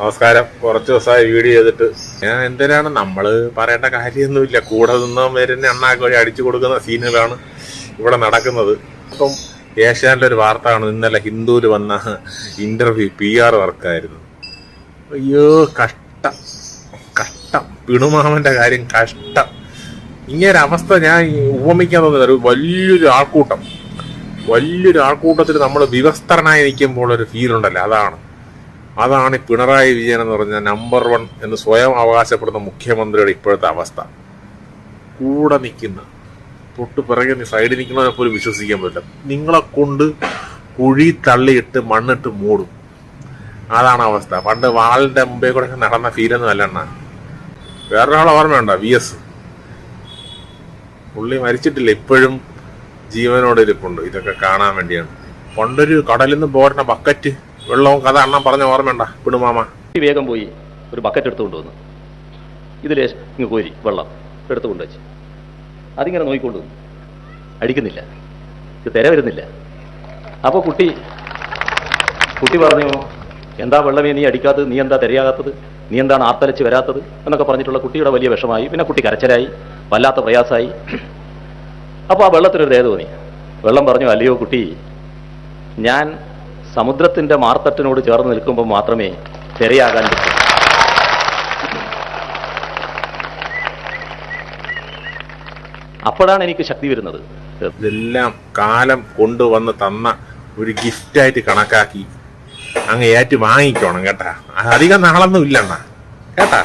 നമസ്കാരം. കുറച്ച് ദിവസമായി വീഡിയോ ചെയ്തിട്ട്. ഞാൻ എന്തിനാണ് നമ്മൾ പറയേണ്ട കാര്യമൊന്നുമില്ല. കൂടെ നിന്ന വരുന്ന എണ്ണാക്കി വഴി അടിച്ചു കൊടുക്കുന്ന സീനുകളാണ് ഇവിടെ നടക്കുന്നത്. ഇപ്പം ഏഷ്യാനിലെ ഒരു വാർത്ത കാണുന്നത് ഇന്നലെ ഹിന്ദുവിൽ വന്ന ഇന്റർവ്യൂ പി ആർ വർക്കായിരുന്നു. അയ്യോ കഷ്ടം. കഷ്ടം. പിണുമാമന്റെ കാര്യം കഷ്ടം. ഇങ്ങനെ അവസ്ഥ ഞാൻ ഉപമിക്കാൻ തോന്നുന്നത് ഒരു വലിയൊരു ആൾക്കൂട്ടം. വലിയൊരു ആൾക്കൂട്ടത്തിൽ നമ്മൾ വിവസ്ത്രനായി നിൽക്കുമ്പോൾ ഒരു ഫീൽ ഉണ്ടല്ലോ. അതാണ്. അതാണ് ഈ പിണറായി വിജയൻ എന്ന് പറഞ്ഞ നമ്പർ വൺ എന്ന് സ്വയം അവകാശപ്പെടുന്ന മുഖ്യമന്ത്രിയുടെ ഇപ്പോഴത്തെ അവസ്ഥ. കൂടെ നിൽക്കുന്ന തൊട്ട് പിറകെ സൈഡിൽ നിൽക്കുന്നവരെ പോലും വിശ്വസിക്കാൻ പറ്റില്ല. നിങ്ങളെ കൊണ്ട് കുഴി തള്ളിയിട്ട് മണ്ണിട്ട് മൂടും. അതാണ് അവസ്ഥ. പണ്ട് വാളിന്റെ മുമ്പേ കൂടെ നടന്ന ഫീലൊന്നും അല്ല അണ്ണ. വേറൊരാളെ ഓർമ്മയുണ്ടോ വി എസ് പുള്ളി മരിച്ചിട്ടില്ല. ഇപ്പോഴും ജീവനോടെ ഇരിപ്പുണ്ട്. ഇതൊക്കെ കാണാൻ വേണ്ടിയാണ്. പണ്ടൊരു കടലിൽ നിന്ന് പോരണ ബക്കറ്റ് വെള്ളവും കഥ അണ്ണൻ പറഞ്ഞ ഓർമ്മയുണ്ട? പിണുമാമ വേഗം പോയി ഒരു ബക്കറ്റ് എടുത്തുകൊണ്ട് വന്നു. ഇതിൽ ഇങ്ങ് കോരി വെള്ളം എടുത്തുകൊണ്ട് വെച്ച്. അതിങ്ങനെ നോക്കിക്കൊണ്ട് വന്നു. അടിക്കുന്നില്ല. ഇത് തിര വരുന്നില്ല. അപ്പോൾ കുട്ടി കുട്ടി പറഞ്ഞു എന്താ വെള്ളമേ നീ അടിക്കാത്തത്? നീ എന്താ തിരയാകാത്തത്? നീ എന്താണ് ആർത്തലച്ച് വരാത്തത്? എന്നൊക്കെ പറഞ്ഞിട്ടുള്ള കുട്ടിയുടെ വലിയ വിഷമായി. പിന്നെ കുട്ടി കരച്ചലായി വല്ലാത്ത പ്രയാസമായി. അപ്പോൾ ആ വെള്ളത്തിനൊരു ദയ തോന്നി. വെള്ളം പറഞ്ഞു അല്ലയോ കുട്ടി ഞാൻ സമുദ്രത്തിന്റെ മാർത്തട്ടിനോട് ചേർന്ന് നിൽക്കുമ്പോൾ മാത്രമേ തിരയാകാൻ പറ്റൂ. അപ്പോഴാണ് എനിക്ക് ശക്തി വരുന്നത്. ഇതെല്ലാം കാലം കൊണ്ടുവന്ന് തന്ന ഒരു ഗിഫ്റ്റായിട്ട് കണക്കാക്കി അങ്ങ് ഏറ്റ് വാങ്ങിക്കോണം കേട്ടാ. അധികം നാളൊന്നും ഇല്ലെന്നാ കേട്ടാ?